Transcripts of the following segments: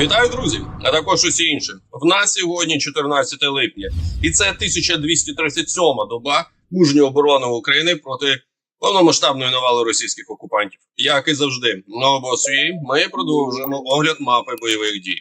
Вітаю, друзі! А також усі інші. В нас сьогодні 14 липня, і це 1237 доба мужньої оборони України проти повномасштабної навали російських окупантів. Як і завжди, на обосвій ми продовжуємо огляд мапи бойових дій.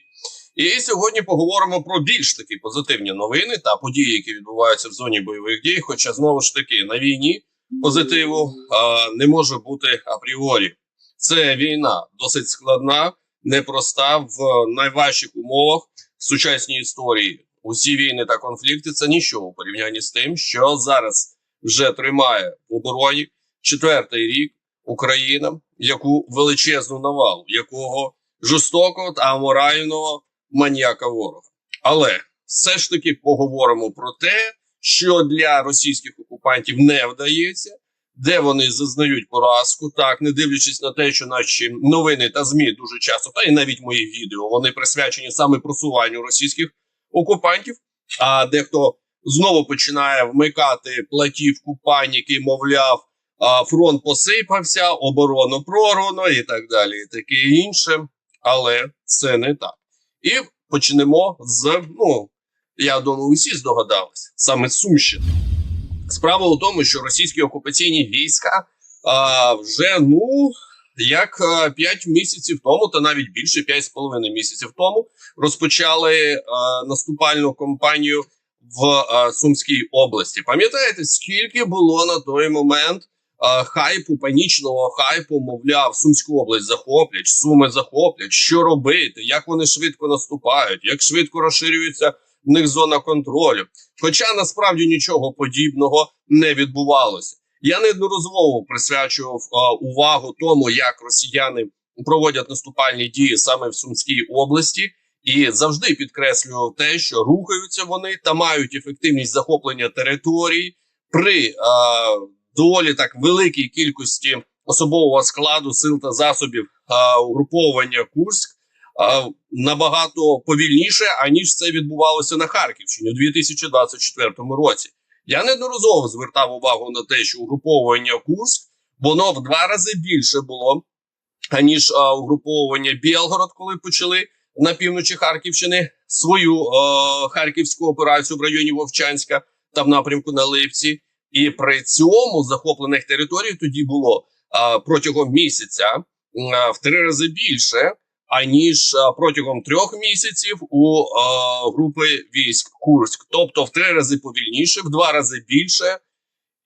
І сьогодні поговоримо про більш такі позитивні новини та події, які відбуваються в зоні бойових дій. Хоча знову ж таки на війні позитиву а, не може бути апріорі. Це війна досить складна непроста в найважчих умовах в сучасній історії. Усі війни та конфлікти це нічого порівнянні з тим, що зараз вже тримає в обороні четвертий рік Україна, яку величезну навалу, якого жорстокого та аморального маніяка ворога. Але все ж таки поговоримо про те, що для російських окупантів не вдається де вони зазнають поразку, так не дивлячись на те, що наші новини та змі дуже часто, та й навіть мої відео, вони присвячені саме просуванню російських окупантів. А дехто знову починає вмикати платівку паніки, мовляв, фронт посипався, оборону прорвано і так далі, і таке інше. Але це не так. І почнемо з ну я думаю, усі здогадалися саме Сумщини. Справа у тому, що російські окупаційні війська а, вже ну як а, 5 місяців тому, та навіть більше 5,5 місяців тому розпочали а, наступальну кампанію в а, Сумській області. Пам'ятаєте, скільки було на той момент хайпу, панічного хайпу, мовляв, Сумську область захоплять, суми захоплять, що робити, як вони швидко наступають, як швидко розширюються в них зона контролю. Хоча насправді нічого подібного не відбувалося. Я неодноразово присвячував а, увагу тому, як росіяни проводять наступальні дії саме в Сумській області, і завжди підкреслював те, що рухаються вони та мають ефективність захоплення територій при а, доволі так великій кількості особового складу сил та засобів а, угруповування Курськ набагато повільніше аніж це відбувалося на Харківщині у 2024 році. Я неодноразово звертав увагу на те, що угруповування Курськ воно в два рази більше було аніж угруповування Білгород, коли почали на півночі Харківщини свою а, харківську операцію в районі Вовчанська та в напрямку на Липці. І при цьому захоплених територій тоді було а, протягом місяця а, в три рази більше аніж протягом трьох місяців у е, групи військ Курськ, тобто в три рази повільніше, в два рази більше.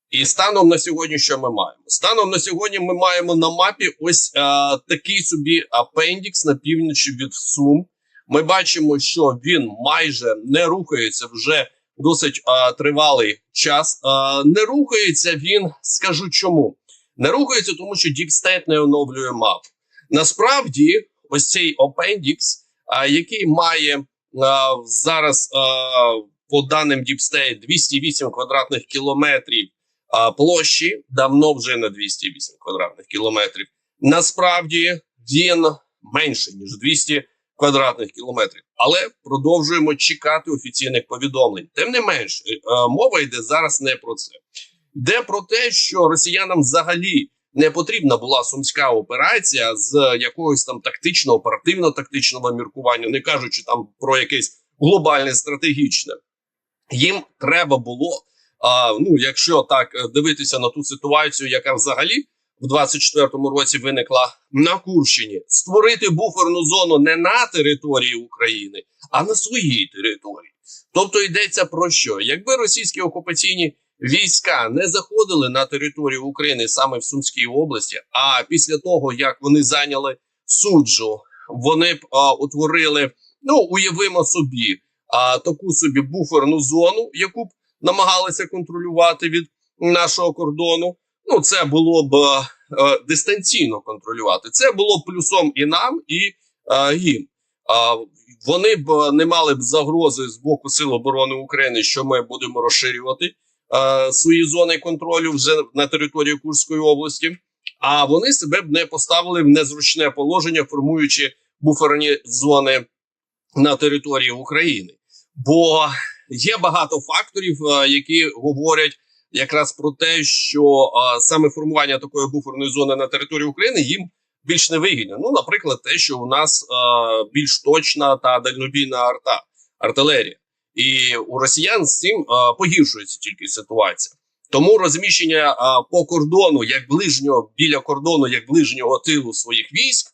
І станом на сьогодні, що ми маємо? Станом на сьогодні ми маємо на мапі ось е, такий собі апендікс на півночі від Сум. Ми бачимо, що він майже не рухається вже досить е, тривалий час. Е, не рухається він, скажу чому. Не рухається, тому що Діпстейт не оновлює мапу. Насправді ось цей апендікс, який має зараз по даним State 208 квадратних кілометрів площі, давно вже на 208 квадратних кілометрів. Насправді він менше ніж 200 квадратних кілометрів, але продовжуємо чекати офіційних повідомлень. Тим не менш, мова йде зараз не про це, йде про те, що росіянам взагалі не потрібна була сумська операція з якогось там тактичного, оперативно-тактичного міркування, не кажучи там про якесь глобальне стратегічне. Їм треба було. А, Ну, якщо так дивитися на ту ситуацію, яка взагалі в 24-му році виникла на Курщині, створити буферну зону не на території України, а на своїй території. Тобто йдеться про що? Якби російські окупаційні війська не заходили на територію України саме в Сумській області. А після того як вони зайняли суджу, вони б а, утворили, ну уявимо собі, а таку собі буферну зону, яку б намагалися контролювати від нашого кордону. Ну, це було б а, дистанційно контролювати. Це було б плюсом і нам, і а, їм. А, вони б не мали б загрози з боку Сил оборони України, що ми будемо розширювати свої зони контролю вже на території Курської області, а вони себе б не поставили в незручне положення, формуючи буферні зони на території України. Бо є багато факторів, е, які говорять якраз про те, що е, саме формування такої буферної зони на території України їм більш невигідні. Ну, наприклад, те, що у нас е, більш точна та дальнобійна арта, артилерія, і у росіян з цим е, погіршується тільки ситуація. Тому розміщення е, по кордону, як ближнього біля кордону, як ближнього тилу своїх військ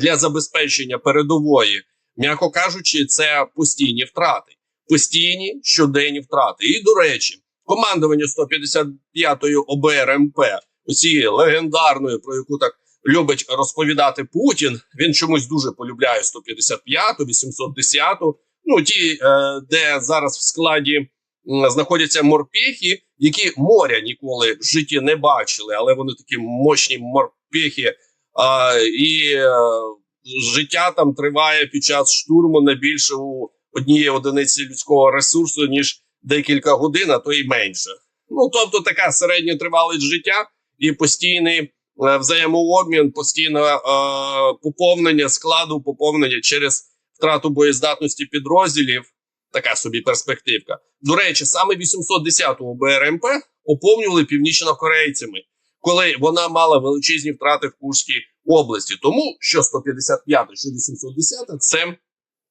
для забезпечення передової, м'яко кажучи, це постійні втрати, постійні щоденні втрати. І до речі, командування 155-ї ОБРМП, оцієї легендарної, про яку так любить розповідати Путін. Він чомусь дуже полюбляє 155-ту, 810-ту, Ну ті, е, де зараз в складі знаходяться морпехи, які моря ніколи в житті не бачили, але вони такі мощні морпехи. А, і е, життя там триває під час штурму не більше у однієї одиниці людського ресурсу, ніж декілька годин, а то і менше. Ну тобто така середня тривалість життя і постійний е, взаємообмін, постійне е, поповнення складу, поповнення через втрату боєздатності підрозділів. Така собі перспективка. До речі, саме 810-го БРМП поповнювали північнокорейцями, коли вона мала величезні втрати в Курській області. Тому що 155 що 810 це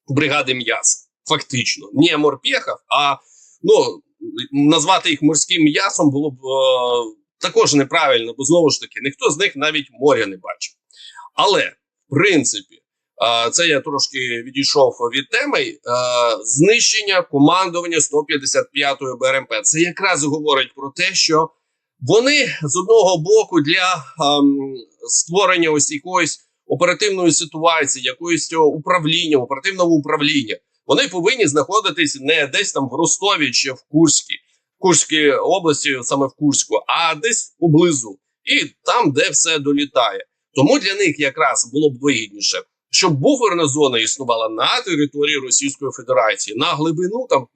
бригади м'яса. Фактично, не морпехів, а ну назвати їх морським м'ясом було б е, також неправильно, бо знову ж таки ніхто з них навіть моря не бачив. Але в принципі, це я трошки відійшов від теми. Знищення командування 155-ї БРМП. Це якраз говорить про те, що вони з одного боку для ем, створення ось якоїсь оперативної ситуації, якоїсь управління, оперативного управління. Вони повинні знаходитись не десь там в Ростові чи в Курській, Курській області, саме в Курську, а десь поблизу, і там, де все долітає. Тому для них якраз було б вигідніше, щоб буферна зона існувала на території Російської Федерації на глибину там 5-10,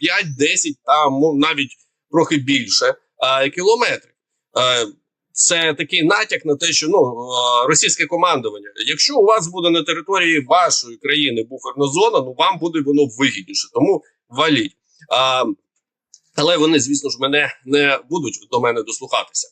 там навіть трохи більше а, кілометрів. А, це такий натяк на те, що ну е, російське командування. Якщо у вас буде на території вашої країни буферна зона, ну вам буде воно вигідніше, тому валіть. А, але вони, звісно ж, мене не будуть до мене дослухатися.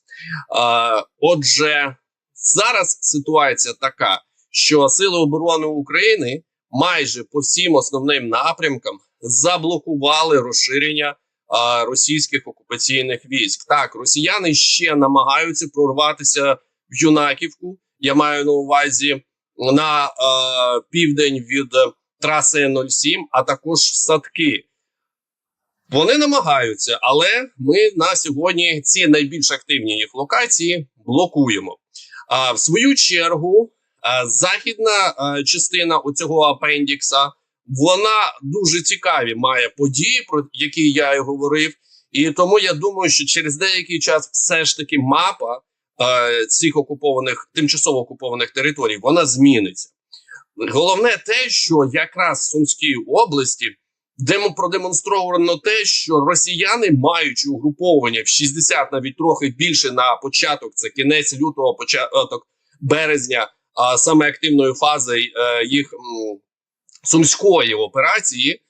А, Отже, зараз ситуація така, що Сили оборони України майже по всім основним напрямкам заблокували розширення а, російських окупаційних військ. Так, росіяни ще намагаються прорватися в Юнаківку. Я маю на увазі на е, південь від траси 07, а також в садки. Вони намагаються, але ми на сьогодні ці найбільш активні їх локації блокуємо. А в свою чергу, а, західна частина оцього апендікса вона дуже цікаві має події, про які я і говорив. І тому я думаю, що через деякий час все ж таки мапа е, цих окупованих тимчасово окупованих територій вона зміниться. Головне те, що якраз в Сумській області демо продемонстровано те, що росіяни, маючи угруповання в 60, навіть трохи більше на початок, це кінець лютого, початок березня, саме активної фази е, їх сумської операції.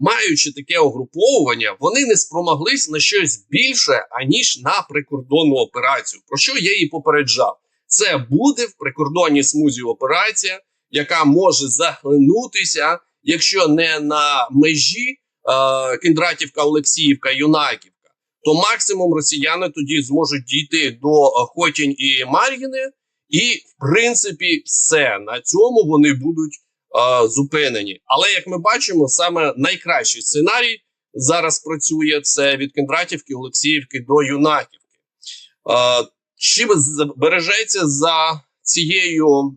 Маючи таке угруповування, вони не спромоглись на щось більше аніж на прикордонну операцію. Про що я її попереджав? Це буде в прикордонній смузі операція, яка може заглинутися, якщо не на межі е, Кіндратівка, Олексіївка, Юнаківка, то максимум росіяни тоді зможуть дійти до Хотінь і Мар'їни, і в принципі все на цьому вони будуть е, зупинені. Але як ми бачимо, саме найкращий сценарій зараз працює це від Кендратівки, Олексіївки до Юнаківки. Е, чи збережеться за цією м,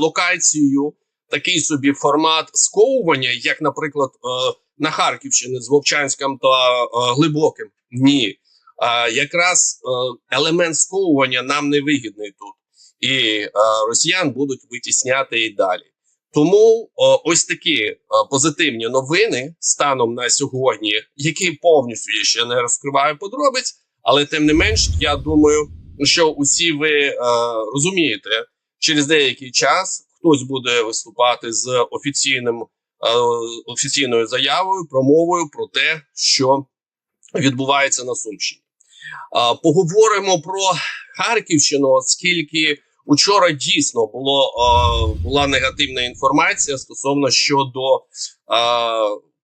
локацією такий собі формат сковування, як, наприклад, е, на Харківщині з Вовчанськом та е, Глибоким? Ні. А якраз е, елемент сковування нам не вигідний тут, і е, росіян будуть витісняти і далі. Тому о, ось такі о, позитивні новини станом на сьогодні, які повністю я ще не розкриваю подробиць, але тим не менш, я думаю, що усі ви е, розумієте, через деякий час хтось буде виступати з офіційним е, офіційною заявою, промовою про те, що відбувається на Сумщині. Е, поговоримо про Харківщину, оскільки Учора дійсно було е, була негативна інформація стосовно щодо е,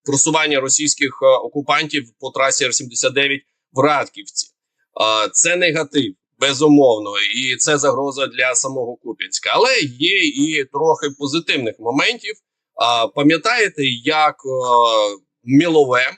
просування російських е, окупантів по трасі Р-79 в Радківці. Е, це негатив, безумовно, і це загроза для самого Куп'янська. Але є і трохи позитивних моментів. А пам'ятаєте, як е, Мілове е,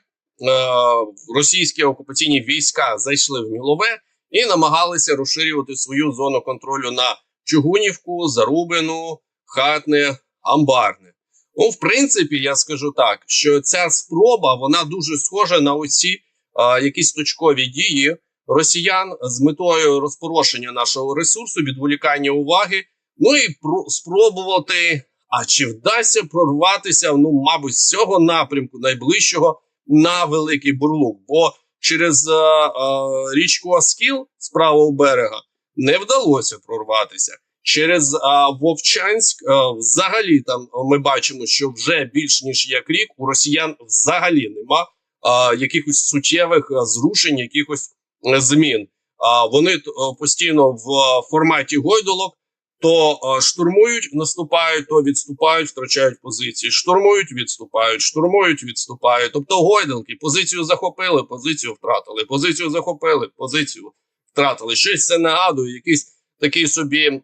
російські окупаційні війська зайшли в Мілове і намагалися розширювати свою зону контролю на Чугунівку, Зарубину, Хатне, Амбарне. Ну, в принципі, я скажу так, що ця спроба вона дуже схожа на оці а, якісь точкові дії росіян з метою розпорошення нашого ресурсу, відволікання уваги. Ну і про спробувати. А чи вдасться прорватися? Ну, мабуть, з цього напрямку найближчого на великий бурлук? Бо через а, а, річку Аскіл з правого берега не вдалося прорватися. Через а, Вовчанськ а, взагалі там ми бачимо, що вже більш ніж як рік у росіян взагалі нема а, якихось суттєвих а, зрушень, якихось а, змін. А вони а, постійно в а, форматі гойдолок то а, штурмують, наступають, то відступають, втрачають позиції. Штурмують, відступають, штурмують, відступають. Тобто гойдалки позицію захопили, позицію втратили, позицію захопили, позицію втратили. Щось це нагадує, якийсь такий собі е,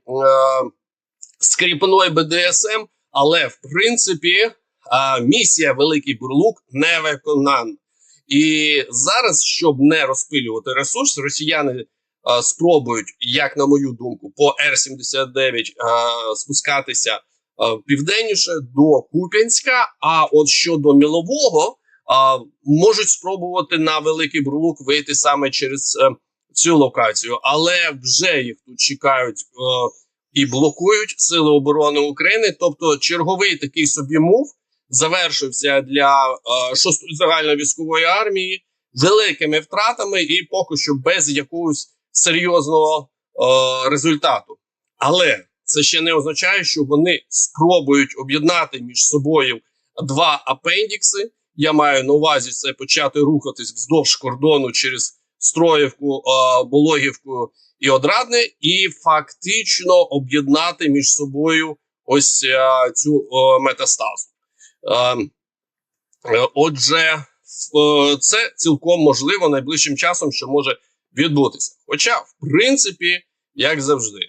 скріпной БДСМ, але в принципі е, місія Великий Бурлук не виконана. І зараз, щоб не розпилювати ресурс, росіяни е, спробують, як на мою думку, по Р-79 е, спускатися е, південніше до Куп'янська. А от щодо Мілового, можуть спробувати на Великий Бурлук вийти саме через цю локацію, але вже їх тут чекають е, і блокують Сили оборони України. Тобто, черговий такий собі мув завершився для е, шостої загальновійськової армії великими втратами і поки що без якогось серйозного е, результату. Але це ще не означає, що вони спробують об'єднати між собою два апендікси. Я маю на увазі це почати рухатись вздовж кордону через Строївку, е, Бологівку і Одрадне, і фактично об'єднати між собою ось е, цю е, метастазу. Отже, це цілком можливо найближчим часом, що може відбутися. Хоча, в принципі, як завжди,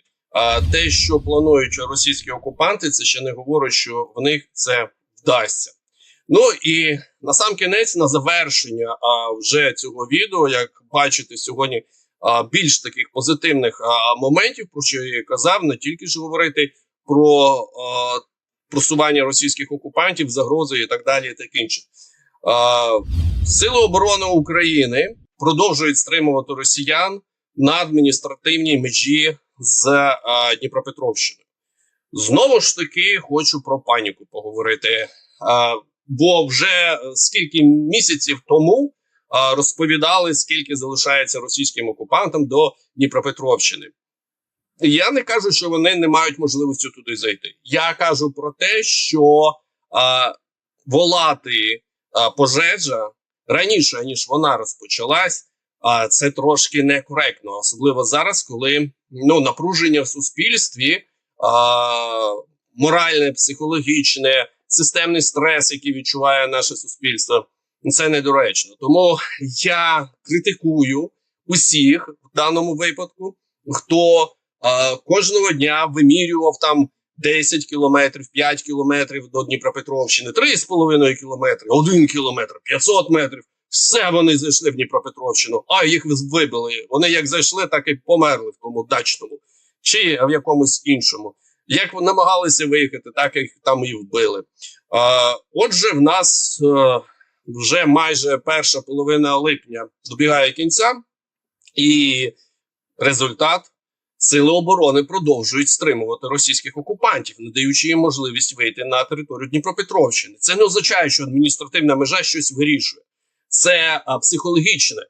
те, що планують російські окупанти, це ще не говорить, що в них це вдасться. Ну і на сам кінець, на завершення а, вже цього відео, як бачите, сьогодні а, більш таких позитивних а, моментів, про що я казав, не тільки ж говорити про а, просування російських окупантів, загрози і так далі, і так інше. А, Сили оборони України продовжують стримувати росіян на адміністративній межі з а, Дніпропетровщиною. Знову ж таки, хочу про паніку поговорити. А, Бо вже е, скільки місяців тому а, розповідали, скільки залишається російським окупантам до Дніпропетровщини. Я не кажу, що вони не мають можливості туди зайти. Я кажу про те, що а, волати а, пожежа раніше ніж вона розпочалась, а це трошки некоректно, особливо зараз, коли ну напруження в суспільстві, а, моральне, психологічне системний стрес, який відчуває наше суспільство, це недоречно. Тому я критикую усіх в даному випадку, хто е, кожного дня вимірював там 10 кілометрів, 5 кілометрів до Дніпропетровщини, 3,5 кілометри, 1 кілометр, 500 метрів. Все вони зайшли в Дніпропетровщину, а їх вибили. Вони як зайшли, так і померли в тому дачному чи в якомусь іншому. Як намагалися виїхати, так їх там і вбили. А, Отже, в нас а, вже майже перша половина липня добігає кінця, і результат сили оборони продовжують стримувати російських окупантів, не даючи їм можливість вийти на територію Дніпропетровщини. Це не означає, що адміністративна межа щось вирішує. Це а, психологічне.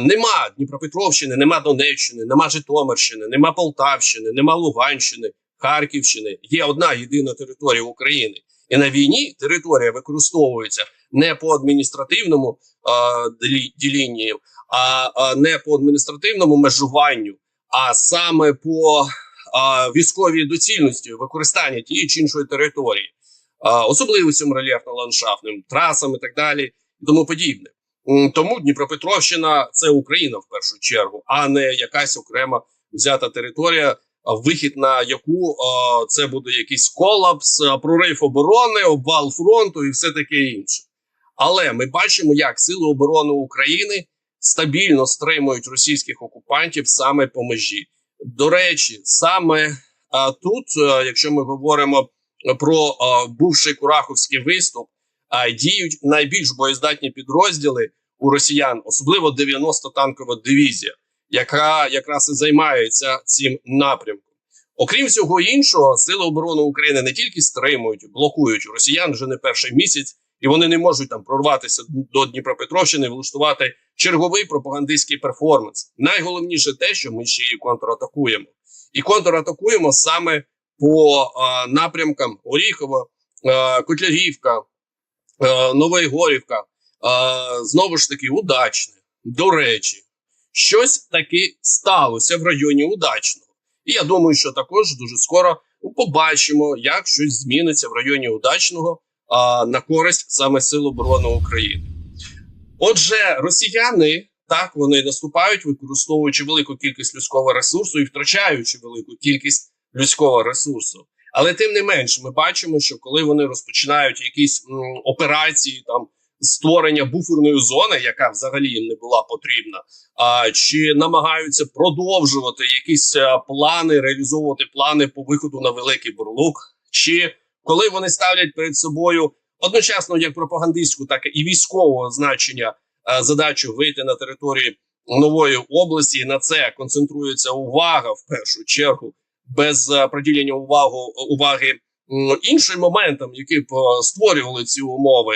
Нема Дніпропетровщини, нема Донеччини, нема Житомирщини, нема Полтавщини, нема Луганщини. Харківщини є одна єдина територія України, і на війні територія використовується не по адміністративному а, ділінню, а, а не по адміністративному межуванню, а саме по а, військовій доцільності використання тієї чи іншої території, а, особливостями рельєфно-ландшафтним, трасами і так далі, і тому подібне. Тому Дніпропетровщина це Україна в першу чергу, а не якась окрема взята територія, вихід на яку це буде якийсь колапс, прорив оборони, обвал фронту і все таке інше. Але ми бачимо, як сили оборони України стабільно стримують російських окупантів саме по межі. До речі, саме тут, якщо ми говоримо про а, бувший Кураховський виступ, а, діють найбільш боєздатні підрозділи у росіян, особливо 90 танкова дивізія, яка якраз і займається цим напрямком. Окрім всього іншого, сили оборони України не тільки стримують, блокують росіян вже не перший місяць, і вони не можуть там прорватися до Дніпропетровщини, влаштувати черговий пропагандистський перформанс. Найголовніше те, що ми ще і контратакуємо, і контратакуємо саме по а, напрямкам Оріхово, а, Котлярівка, а, Новоєгорівка, а, знову ж таки, удачне. До речі, щось таки сталося в районі удачного. І я думаю, що також дуже скоро побачимо, як щось зміниться в районі удачного а, на користь саме Сил оборони України. Отже, росіяни так вони наступають, використовуючи велику кількість людського ресурсу і втрачаючи велику кількість людського ресурсу. Але тим не менш, ми бачимо, що коли вони розпочинають якісь м, операції там створення буферної зони, яка взагалі їм не була потрібна, а чи намагаються продовжувати якісь плани, реалізовувати плани по виходу на великий бурлук, чи коли вони ставлять перед собою одночасно як пропагандистську, так і військового значення е, задачу вийти на території нової області. І на це концентрується увага в першу чергу, без е, приділення увагу уваги іншим моментам, які б е, створювали ці умови.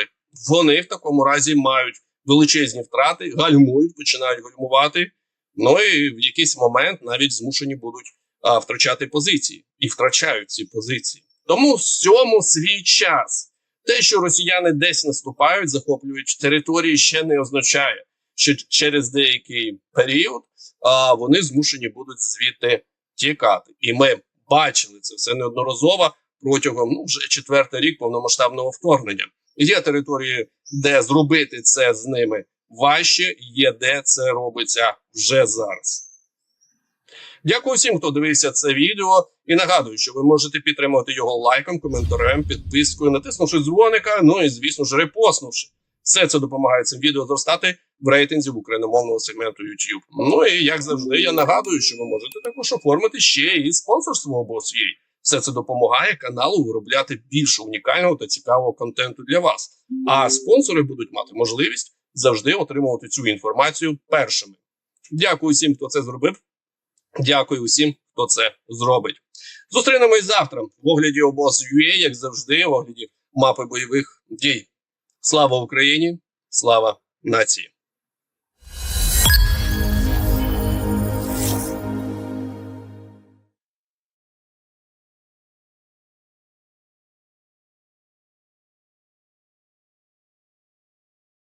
Вони в такому разі мають величезні втрати, гальмують, починають гальмувати. Ну і в якийсь момент навіть змушені будуть а, втрачати позиції і втрачають ці позиції. Тому всьому свій час. Те, що росіяни десь наступають, захоплюють території, ще не означає, що через деякий період а, вони змушені будуть звідти тікати. І ми бачили це все неодноразово протягом ну вже четвертий рік повномасштабного вторгнення. Є території, де зробити це з ними важче, є де це робиться вже зараз. Дякую всім, хто дивився це відео. І нагадую, що ви можете підтримати його лайком, коментарем, підпискою, натиснувши дзвоника, ну і звісно ж репостнувши. Все це допомагає цим відео зростати в рейтинзі в україномовного сегменту YouTube. Ну і як завжди, я нагадую, що ви можете також оформити ще і спонсорство або свій. Все це допомагає каналу виробляти більше унікального та цікавого контенту для вас. А спонсори будуть мати можливість завжди отримувати цю інформацію першими. Дякую всім, хто це зробив. Дякую усім, хто це зробить. Зустрінемось завтра в огляді обоз UA, як завжди, в огляді мапи бойових дій. Слава Україні! Слава нації!